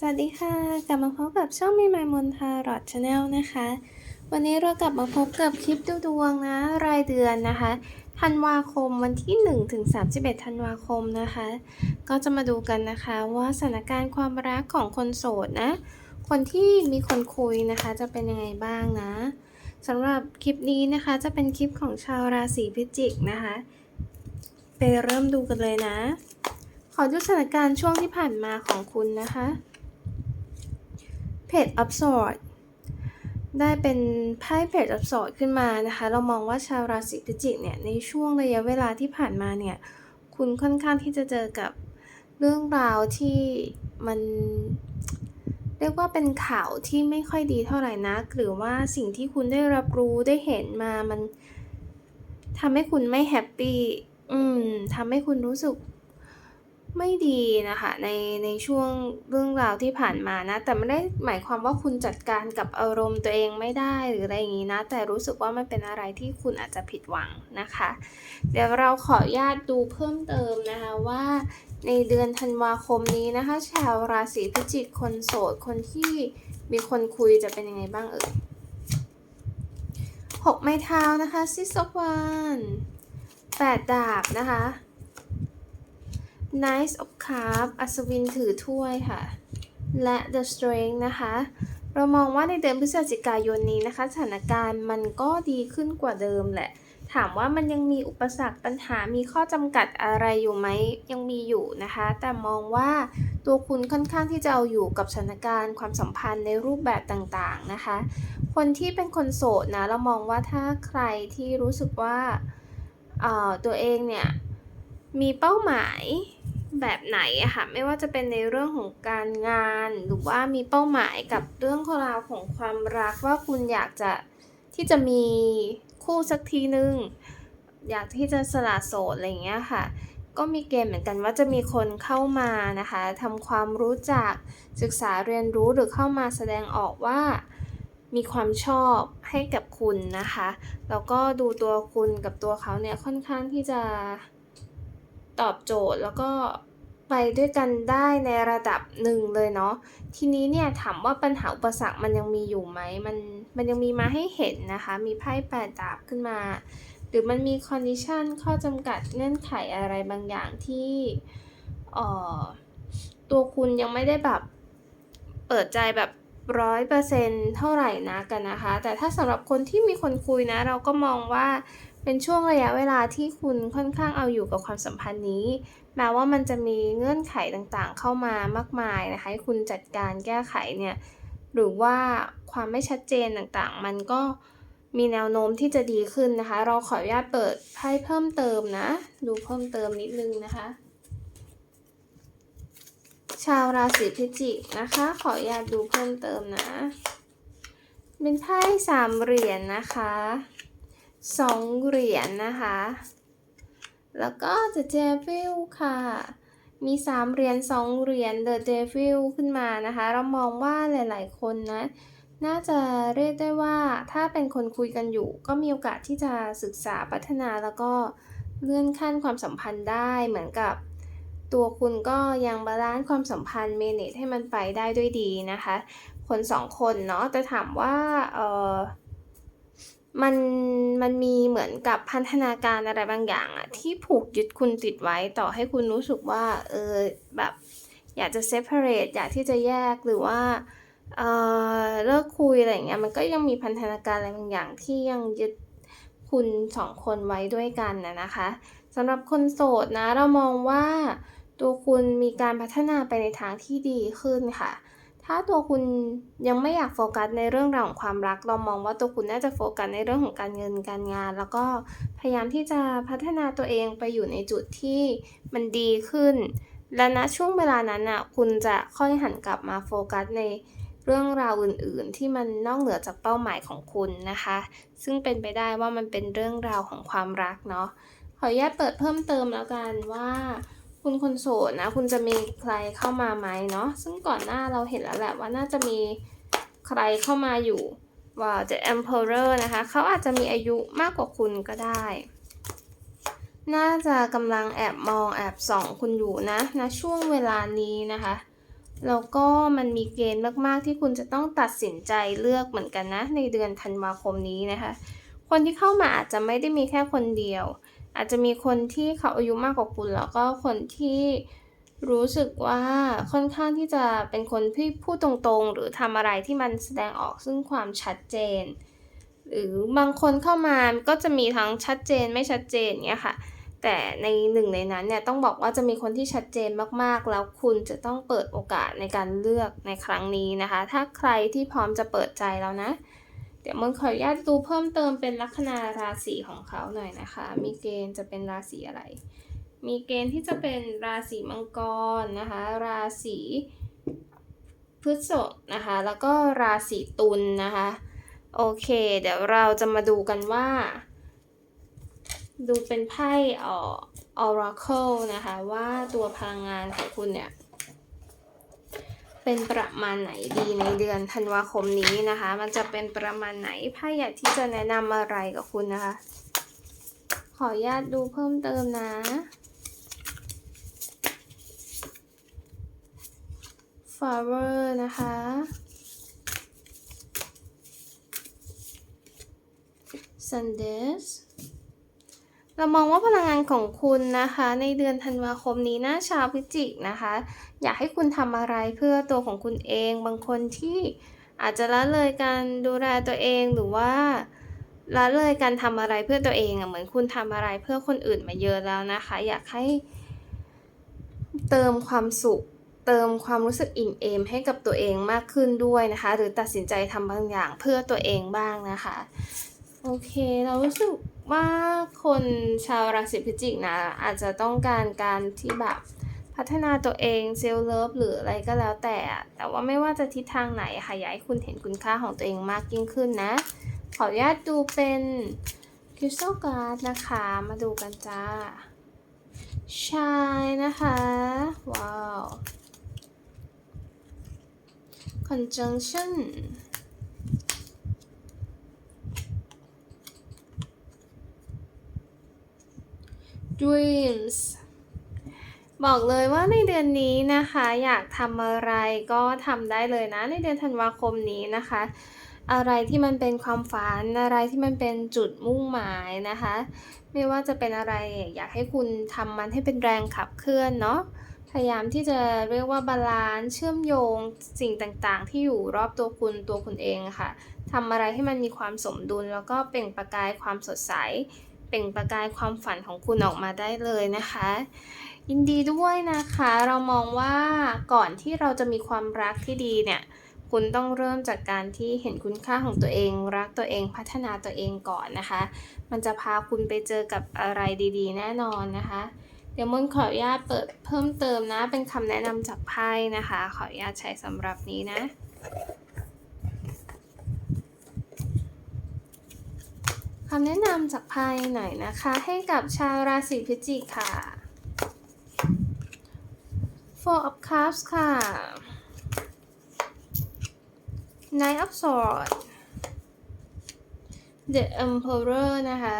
สวัสดีค่ะ กลับมาพบกับช่องมีไมมนทารอดชาแนลนะคะ วันนี้เรากลับมาพบกับคลิปดูดวงนะ รายเดือนนะคะธันวาคมวันที่ 1 ถึง 31 ธันวาคมนะคะ ก็จะมาดูกันนะคะว่าสถานการณ์ความรักของคนโสดนะ คนที่มีคนคุยนะคะจะเป็นยังไงบ้างนะสำหรับคลิปนี้นะคะจะเป็นคลิปของชาวราศีพิจิกนะคะ ไปเริ่มดูกันเลยนะ ขอดูสถานการณ์ช่วงที่ผ่านมาของคุณนะคะ เพจ u p s o r t ได้เป็นไพ่เพจ u p s o r t ขึ้นมานะคะ เรามองว่าชาวราศีพิจิกเนี่ยในช่วงระยะเวลาที่ผ่านมาเนี่ยคุณค่อนข้างที่จะเจอกับเรื่องราวที่มันเรียกว่าเป็นข่าวที่ไม่ค่อยดีเท่าไหร่นักหรือว่าสิ่งที่คุณได้รับรู้ได้เห็นมามันทำให้คุณไม่แฮปปี้อืมทำให้คุณรู้สึก ไม่ดีนะคะในในช่วงเรื่องราวที่ผ่านมานะ แต่ไม่ได้หมายความว่าคุณจัดการกับอารมณ์ตัวเองไม่ได้หรืออะไรอย่างนี้นะ แต่รู้สึกว่ามันเป็นอะไรที่คุณอาจจะผิดหวังนะคะ เดี๋ยวเราขออนุญาตดูเพิ่มเติมนะคะว่าในเดือนธันวาคมนี้นะคะ ชาวราศีพิจิกคนโสดคนที่มีคนคุยจะเป็นยังไงบ้างเอ่ยหกไม้เท้านะคะซิสวานแปดดาบนะคะ Knight of Cups อัศวินถือถ้วยค่ะ และ The Strength นะคะ เรามองว่าในเดือนพฤศจิกายนนี้นะคะ สถานการณ์มันก็ดีขึ้นกว่าเดิมแหละ ถามว่ามันยังมีอุปสรรคปัญหา มีข้อจำกัดอะไรอยู่ไหม ยังมีอยู่นะคะ แต่มองว่าตัวคุณค่อนข้างที่จะเอาอยู่กับสถานการณ์ความสัมพันธ์ในรูปแบบต่างๆนะคะ คนที่เป็นคนโสดนะ เรามองว่าถ้าใครที่รู้สึกว่าตัวเองเนี่ยมีเป้าหมาย แบบไหนอะค่ะไม่ว่าจะเป็นในเรื่องของการงาน หรือว่ามีเป้าหมายกับเรื่องราวของความรักว่าคุณอยากจะที่จะมีคู่สักทีนึง อยากที่จะสละโสดอะไรอย่างเงี้ยค่ะ ก็มีเกณฑ์เหมือนกันว่าจะมีคนเข้ามานะคะทำความรู้จักศึกษาเรียนรู้หรือเข้ามาแสดงออกว่ามีความชอบให้กับคุณนะคะ แล้วก็ดูตัวคุณกับตัวเขาเนี่ยค่อนข้างที่จะ ตอบโจทย์แล้วก็ไปด้วยกันได้ในระดับหนึ่งเลยเนาะทีนี้เนี่ยถามว่าปัญหาอุปสรรคมันยังมีอยู่ไหมมันมันยังมีมาให้เห็นนะคะ มีไพ่แปดดาบขึ้นมา หรือมันมีคอนดิชันข้อจำกัดเงื่อนไขอะไรบางอย่างที่เอ่อตัวคุณยังไม่ได้แบบเปิดใจแบบร้อยเปอร์เซ็นเท่าไหร่นะกันนะคะ แต่ถ้าสำหรับคนที่มีคนคุยนะ เราก็มองว่า เป็นช่วงระยะเวลาที่คุณค่อนข้างเอาอยู่กับความสัมพันธ์นี้ แม้ว่ามันจะมีเงื่อนไขต่างๆ เข้ามามากมายนะคะให้คุณจัดการแก้ไขเนี่ย หรือว่าความไม่ชัดเจนต่างๆ มันก็มีแนวโน้มที่จะดีขึ้นนะคะ เราขออนุญาตเปิดไพ่เพิ่มเติมนะ ดูเพิ่มเติมนิดนึงนะคะ ชาวราศีพิจิกนะคะ ขออนุญาตดูเพิ่มเติมนะ เป็นไพ่สามเหรียญนนะคะ สองเหรียญนนะคะ แล้วก็ The Devil ค่ะ มีสามเหรียญสองเหรียญ The Devil ขึ้นมานะคะ เรามองว่าหลายๆ คนนะ น่าจะเรียกได้ว่าถ้าเป็นคนคุยกันอยู่ ก็มีโอกาสที่จะศึกษาพัฒนาแล้วก็เลื่อนขั้นความสัมพันธ์ได้เหมือนกับตัวคุณก็ยังบาลานซ์ความสัมพันธ์เมเนจให้มันไปได้ด้วยดีนะคะ คนสองคนเนาะแต่ถามว่าเออ มันมันมีเหมือนกับพันธนาการอะไรบางอย่างอะที่ผูกยึดคุณติดไว้ต่อให้คุณรู้สึกว่าเออแบบอยากจะ separate อยากที่จะแยกหรือว่าเออเลิกคุยอะไรเงี้ยมันก็ยังมีพันธนาการอะไรบางอย่างที่ยังยึดคุณสองคนไว้ด้วยกันนะนะคะสำหรับคนโสดนะเรามองว่าตัวคุณมีการพัฒนาไปในทางที่ดีขึ้นค่ะ ถ้าตัวคุณยังไม่อยากโฟกัสในเรื่องราวของความรัก เรามองว่าตัวคุณน่าจะโฟกัสในเรื่องของการเงินการงาน แล้วก็พยายามที่จะพัฒนาตัวเองไปอยู่ในจุดที่มันดีขึ้น และณช่วงเวลานั้นน่ะคุณจะค่อยหันกลับมาโฟกัสในเรื่องราวอื่น ๆ ที่มันนอกเหนือจากเป้าหมายของคุณนะคะ ซึ่งเป็นไปได้ว่ามันเป็นเรื่องราวของความรักเนาะขออนุญาตเปิดเพิ่มเติมแล้วกันว่า คุณคนโสดนะ คุณจะมีใครเข้ามาไหมเนาะซึ่งก่อนหน้าเราเห็นแล้วแหละว่าน่าจะมีใครเข้ามาอยู่ว่า The Emperor นะคะเขาอาจจะมีอายุมากกว่าคุณก็ได้ น่าจะกำลังแอบมองแอบส่องคุณอยู่นะนะช่วงเวลานี้นะคะแล้วก็มันมีเกณฑ์มากๆที่คุณจะต้องตัดสินใจเลือกเหมือนกันนะ ในเดือนธันวาคมนี้นะคะ คนที่เข้ามาอาจจะไม่ได้มีแค่คนเดียว อาจจะมีคนที่เขาอายุมากกว่าคุณ แล้วก็คนที่รู้สึกว่าค่อนข้างที่จะเป็นคนที่พูดตรงๆ หรือทำอะไรที่มันแสดงออกซึ่งความชัดเจน หรือบางคนเข้ามาก็จะมีทั้งชัดเจนไม่ชัดเจนเนี่ยค่ะ แต่ในหนึ่งในนั้นเนี่ยต้องบอกว่าจะมีคนที่ชัดเจนมากๆ แล้วคุณจะต้องเปิดโอกาสในการเลือกในครั้งนี้นะคะ ถ้าใครที่พร้อมจะเปิดใจแล้วนะ เดี๋ยวมันขออนุญาตดูเพิ่มเติมเป็นลัคนาราศีของเขาหน่อยนะคะ มีเกณฑ์จะเป็นราศีอะไร มีเกณฑ์ที่จะเป็นราศีมังกรนะคะ ราศีพฤษภนะคะ แล้วก็ราศีตุลนะคะ โอเค เดี๋ยวเราจะมาดูกันว่า ดูเป็นไพ่ออ Oracle นะคะ ว่าตัวพลังงานของคุณเนี่ย เป็นประมาณไหนดีในเดือนธันวาคมนี้นะคะ มันจะเป็นประมาณไหนไพ่อยากที่จะแนะนำอะไรกับคุณนะคะ ขออนุญาตดูเพิ่มเติมนะ flower นะคะ Sundays เรามองว่าพลังงานของคุณนะคะ ในเดือนธันวาคมนี้นะชาวพิจิกนะคะ อยากให้คุณทำอะไรเพื่อตัวของคุณเอง บางคนที่อาจจะละเลยการดูแลตัวเองหรือว่าละเลยการทำอะไรเพื่อตัวเองอะเหมือนคุณทำอะไรเพื่อคนอื่นมาเยอะแล้วนะคะ อยากให้ เติมความสุข เติมความรู้สึกอิ่มเอม ให้กับตัวเองมากขึ้นด้วยนะคะ หรือตัดสินใจทำบางอย่างเพื่อตัวเองบ้างนะคะโอเค เรารู้สึกว่าคนชาวราศีพิจิกนะอาจจะต้องการการที่แบบ พัฒนาตัวเองเซลล์เลิฟหรืออะไรก็แล้วแต่ แต่ว่าไม่ว่าจะทิศทางไหนค่ะอยากให้คุณเห็นคุณค่าของตัวเองมากยิ่งขึ้นนะ ขออนุญาตดูเป็นคริสตัลการ์ดนะคะ มาดูกันจ้าชายนะคะ ว้าว conjunction dreams บอกเลยว่าในเดือนนี้นะคะ อยากทำอะไรก็ทำได้เลยนะ ในเดือนธันวาคมนี้นะคะ อะไรที่มันเป็นความฝันอะไรที่มันเป็นจุดมุ่งหมายนะคะ ไม่ว่าจะเป็นอะไรอยากให้คุณทำมันให้เป็นแรงขับเคลื่อนเนาะพยายามที่จะเรียกว่าบาลานซ์เชื่อมโยงสิ่งต่างๆ ที่อยู่รอบตัวคุณตัวคุณเองค่ะทำอะไรให้มันมีความสมดุลแล้วก็เปล่งประกายความสดใส เปล่งประกายความฝันของคุณออกมาได้เลยนะคะ ยินดีด้วยนะคะ เรามองว่าก่อนที่เราจะมีความรักที่ดีเนี่ย คุณต้องเริ่มจากการที่เห็นคุณค่าของตัวเอง รักตัวเองพัฒนาตัวเองก่อนนะคะ มันจะพาคุณไปเจอกับอะไรดี ๆ แน่นอนนะคะ เดี๋ยวมนขออนุญาตเปิดเพิ่มเติมนะ เป็นคำแนะนำจากไพ่นะคะ ขออนุญาตใช้สำหรับนี้นะ คำแนะนำจากไพ่หน่อยนะคะ ให้กับชาวราศีพิจิกค่ะ Four of Cups ค่ะ Knight of Swords The Emperor นะคะ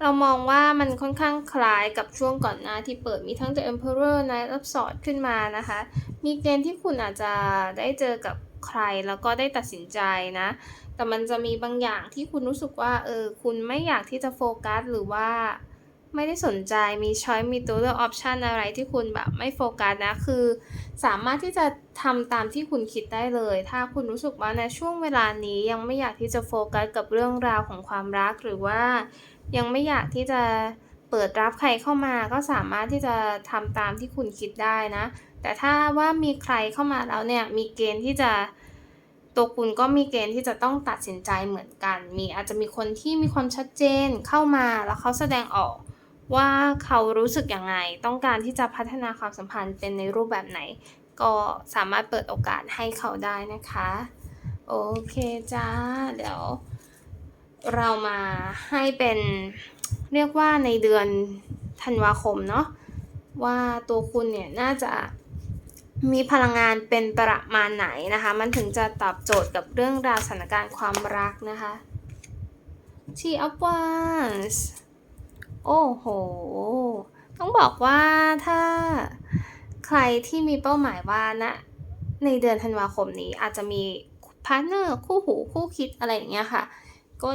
เรามองว่ามันค่อนข้างคล้ายกับช่วงก่อนหน้าที่เปิดมีทั้ง The Emperor Knight of Swords ขึ้นมานะคะ มีเกณฑ์ที่คุณอาจจะได้เจอกับใครแล้วก็ได้ตัดสินใจนะ แต่มันจะมีบางอย่างที่คุณรู้สึกว่าเออคุณไม่อยากที่จะโฟกัสหรือว่าไม่ได้สนใจมีช้อยมีตัวเลือกออปชันอะไรที่คุณแบบไม่โฟกัสนะ คือสามารถที่จะทำตามที่คุณคิดได้เลย ถ้าคุณรู้สึกว่าในช่วงเวลานี้ยังไม่อยากที่จะโฟกัสกับเรื่องราวของความรักหรือว่ายังไม่อยากที่จะเปิดรับใครเข้ามาก็สามารถที่จะทำตามที่คุณคิดได้นะ แต่ถ้าว่ามีใครเข้ามาแล้วเนี่ยมีเกณฑ์ที่จะ ตัวคุณก็มีเกณฑ์ที่จะต้องตัดสินใจเหมือนกัน มีอาจจะมีคนที่มีความชัดเจนเข้ามาแล้วเขาแสดงออกว่าเขารู้สึกยังไง ต้องการที่จะพัฒนาความสัมพันธ์เป็นในรูปแบบไหน ก็สามารถเปิดโอกาสให้เขาได้นะคะ โอเคจ้า เดี๋ยว เรามาให้เป็นเรียกว่าในเดือนธันวาคมเนาะว่าตัวคุณเนี่ยน่าจะ มีพลังงานเป็นประมาณไหนนะคะ มันถึงจะตอบโจทย์กับเรื่องราวสถานการณ์ความรักนะคะ T of Wands โอ้โห ต้องบอกว่าถ้าใครที่มีเป้าหมายว่านะในเดือนธันวาคมนี้อาจจะมีพาร์ทเนอร์คู่หูคู่คิดอะไรอย่างเงี้ยค่ะ ก็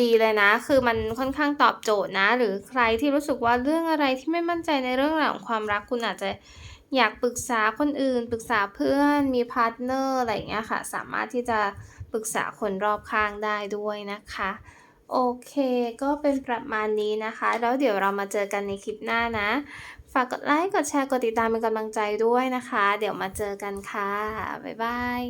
ดีเลยนะ คือมันค่อนข้างตอบโจทย์นะ หรือใครที่รู้สึกว่าเรื่องอะไรที่ไม่มั่นใจในเรื่องราวของความรักคุณอาจจะ อยากปรึกษาคนอื่น ปรึกษาเพื่อนมีพาร์ทเนอร์อะไรอย่างเงี้ยค่ะ สามารถที่จะปรึกษาคนรอบข้างได้ด้วยนะคะ โอเค ก็เป็นประมาณนี้นะคะ แล้วเดี๋ยวเรามาเจอกันในคลิปหน้านะ ฝากกดไลค์ กดแชร์ กดติดตามเป็นกำลังใจด้วยนะคะ เดี๋ยวมาเจอกันค่ะ บ๊ายบาย